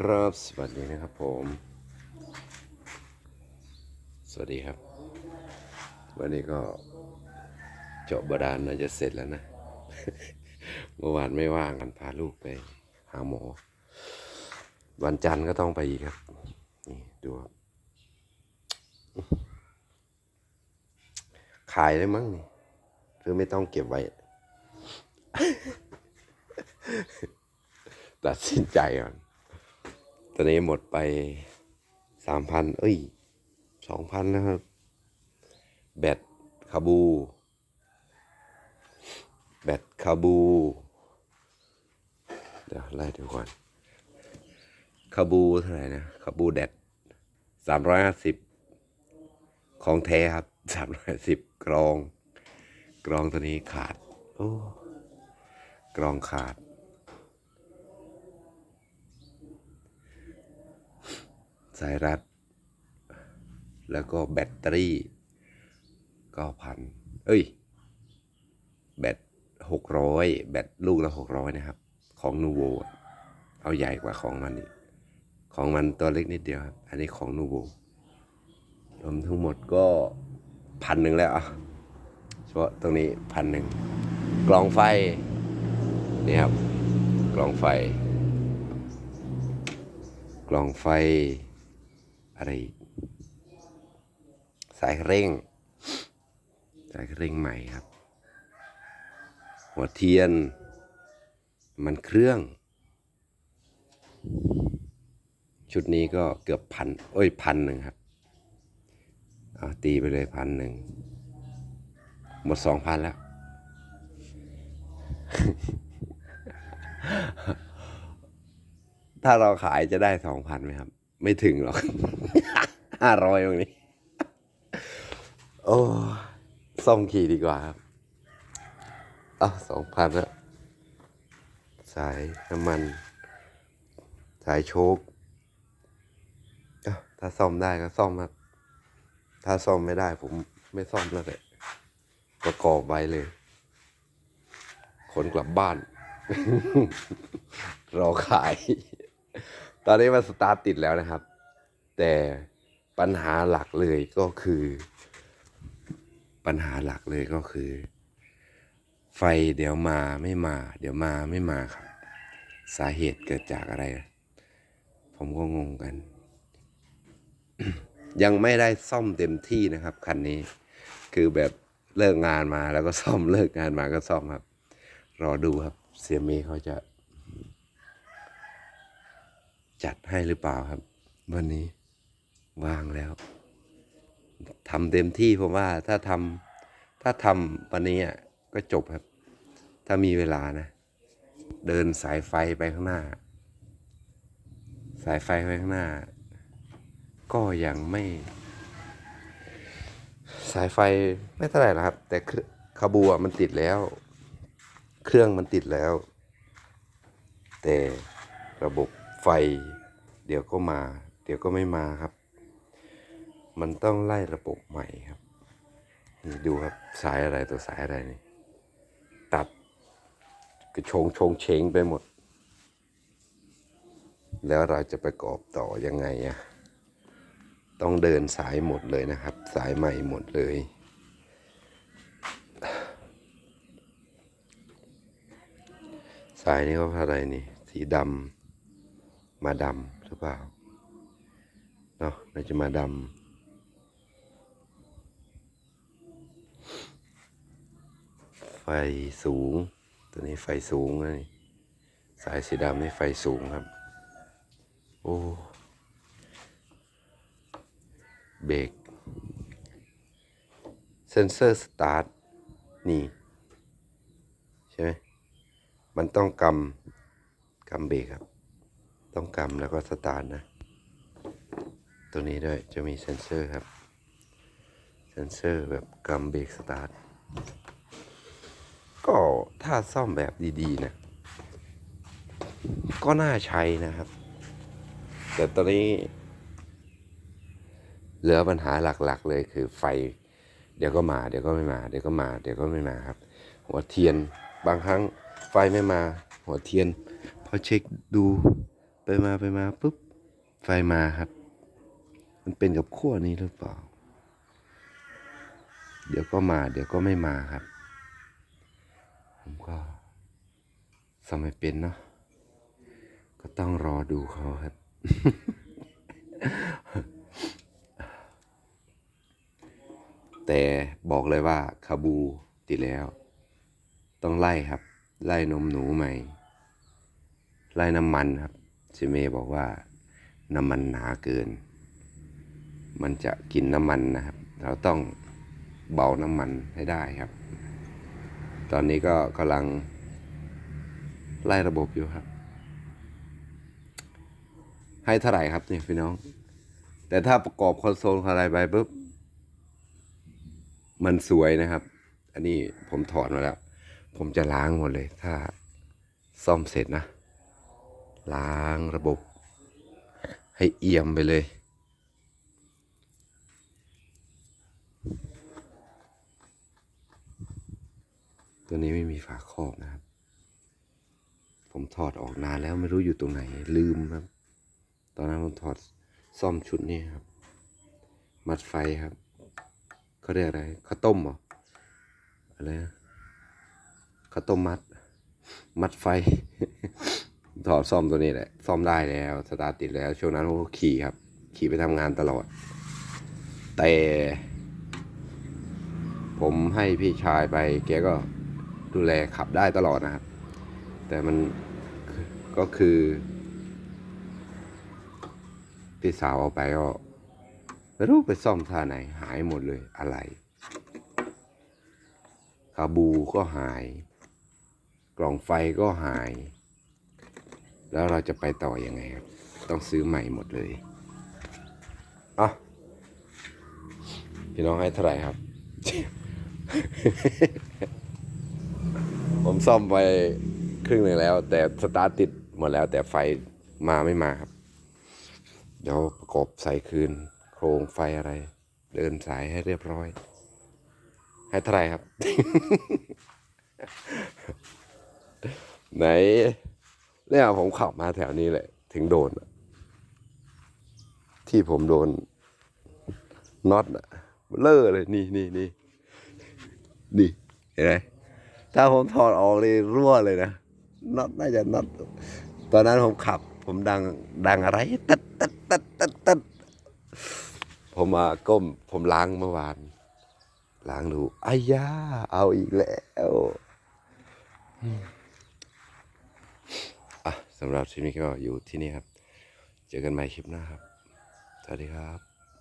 ครับ สวัสดีนะครับผม สวัสดีครับ วันนี้ก็เจาะบาดาลน่าจะเสร็จแล้วนะ เมื่อวานไม่ว่างกันพาลูกไปหาหมอ วันจันทร์ก็ต้องไปอีกครับ นี่ดูครับขายได้มั้งนี่หรือไม่ต้องเก็บไว้ ตัดสินใจก่อน ตอนนี้หมดไปสามพันเอ้ยสองพันนะครับ แบตคาบู แบตคาบู เดี๋ยวไล่ดูก่อนคาบูเท่าไหร่นะคาบูแดดสามร้อยห้าสิบของแท้ครับสามร้อยสิบกรอง กรองตัวนี้ขาด โอ้ กรองขาด สายรัด แล้วก็แบตเตอรี่ก็พันเอ้ย แบตหกร้อยแบตลูกละหกร้อยนะครับ ของนูโวเอาใหญ่กว่าของมันอีกของมันตัวเล็กนิดเดียวครับ อันนี้ของนูโวรวมทั้งหมดก็พันหนึ่งแล้วอะเฉพาะตรงนี้พันหนึ่งกล่องไฟนี่ครับ กล่องไฟ กล่องไฟ อะไร สายเร่ง สายเร่งใหม่ครับ หัวเทียน มันเครื่อง ชุดนี้ก็เกือบพันโอ้ยพันหนึ่งครับเอาตีไปเลยพันหนึ่งหมดสองพันแล้วถ้าเราขายจะได้สองพันไหมครับ ไม่ถึงหรอก ห้าร้อยตรงนี้ โอ้ซ่อมขี่ดีกว่าครับอะสองพันละสายน้ำมัน สายโชคอะถ้าซ่อมได้ก็ซ่อมครับ ถ้าซ่อมไม่ได้ผมไม่ซ่อมแล้วแหละประกอบไว้เลยขนกลับบ้าน รอขาย ตอนนี้มันสตาร์ทติดแล้วนะครับ แต่ ปัญหาหลักเลยก็คือ ปัญหาหลักเลยก็คือ ไฟเดี๋ยวมาไม่มา เดี๋ยวมาไม่มาครับ สาเหตุเกิดจากอะไร ผมก็งงกัน ยังไม่ได้ซ่อมเต็มที่นะครับคันนี้ คือแบบเลิกงานมาแล้วก็ซ่อมเลิกงานมาก็ซ่อมครับ รอดูครับเสียเมเขาจะ จัดให้หรือเปล่าครับ วันนี้ วางแล้วทำเต็มที่ผมว่าถ้าทำถ้าทำวันนี้ก็จบครับ ถ้ามีเวลานะ เดินสายไฟไปข้างหน้า สายไฟไปข้างหน้า ก็ยังไม่ สายไฟไม่เท่าไหร่นะครับ แต่เครื่องคาบูอะมันติดแล้ว เครื่องมันติดแล้ว แต่ระบบไฟ เดี๋ยวก็มา เดี๋ยวก็ไม่มาครับ มันต้องไล่ระบบใหม่ครับ นี่ดูครับสายอะไรตัวสายอะไรนี่ ตัดกระชงชงเชงไปหมด แล้วเราจะประกอบต่อยังไงอะต้องเดินสายหมดเลยนะครับ สายใหม่หมดเลย สายนี้เขาอะไรนี่ สีดำมาดำหรือเปล่าเนาะน่าจะมาดำ ไฟสูง ตัวนี้ไฟสูงนะนี่สายสีดำนี่ไฟสูงครับ โอ้เบรกเซนเซอร์สตาร์ทนี่ ใช่ไหมมันต้องกำกำเบรกครับ ต้องกำแล้วก็สตาร์ทนะ ตัวนี้ด้วยจะมีเซนเซอร์ครับ เซนเซอร์แบบกำเบรกสตาร์ท ถ้าซ่อมแบบดีๆนะก็น่าใช้นะครับ แต่ตอนนี้ เหลือปัญหาหลักๆ เลยคือไฟ เดี๋ยวก็มา เดี๋ยวก็ไม่มา เดี๋ยวก็มา เดี๋ยวก็ไม่มาครับ หัวเทียนบางครั้งไฟไม่มา หัวเทียน พอเช็คดูไปมาไปมาปุ๊บไฟมาครับ มันเป็นกับขั้วนี้หรือเปล่า เดี๋ยวก็มา เดี๋ยวก็ไม่มาครับ ผมก็สมัยเป็นเนาะก็ต้องรอดูเขาครับ แต่บอกเลยว่าคาบูติดแล้ว ต้องไล่ครับ ไล่นมหนูใหม่ ไล่น้ำมันครับเชเมบอกว่าน้ำมันหนาเกิน มันจะกินน้ำมันนะครับ เราต้องเบาน้ำมันให้ได้ครับ ตอนนี้ก็กำลังไล่ระบบอยู่ครับ ให้เท่าไหร่ครับเนี่ยพี่น้อง แต่ถ้าประกอบคอนโซลอะไรไปปุ๊บ มันสวยนะครับ อันนี้ผมถอดมาแล้ว ผมจะล้างหมดเลย ถ้าซ่อมเสร็จนะ ล้างระบบ ให้เอี่ยมไปเลย ตัวนี้ไม่มีฝาครอบนะครับ ผมถอดออกนานแล้วไม่รู้อยู่ตรงไหนลืมครับ ตอนนั้นผมถอดซ่อมชุดนี้ครับ มัดไฟครับเขาเรียกอะไรข้าวต้มเหรออะไรนะข้าวต้มมัด มัดไฟ ถอดซ่อมตัวนี้แหละ ซ่อมได้แล้วสตาร์ติดแล้ว ช่วงนั้นผมก็ขี่ครับ ขี่ไปทำงานตลอด แต่ผมให้พี่ชายไปแกก็ ดูแลขับได้ตลอดนะครับ แต่มันก็คือพี่สาวเอาไปก็ไม่รู้ไปซ่อมท่าไหน หายหมดเลยอะไรคาบูก็หาย กล่องไฟก็หาย แล้วเราจะไปต่ออยังไงครับ ต้องซื้อใหม่หมดเลยอะพี่น้องให้เท่าไหร่ครับ ผมซ่อมไปครึ่งหนึ่งแล้ว แต่สตาร์ทติดหมดแล้ว แต่ไฟมาไม่มาครับ เดี๋ยวประกอบใส่คืน โครงไฟอะไร เดินสายให้เรียบร้อย ให้เท่าไรครับ ไหนเนี่ยผมขับมาแถวนี้แหละ ถึงโดน ที่ผมโดนน็อตเลอะเลย นี่นี่นี่นี่เห็นไหม ถ้าผมถอดออกเลยรั่วเลยนะน็อตน่าจะน็อตตอนนั้นผมขับ ผมดังดังอะไรตัดตัดตัดตัดตัดผมมาก้ม ผมล้างเมื่อวาน ล้างดูอายาเอาอีกแล้วอะสำหรับคลิปนี้ก็อยู่ที่นี่ครับ เจอกันใหม่คลิปหน้าครับ สวัสดีครับ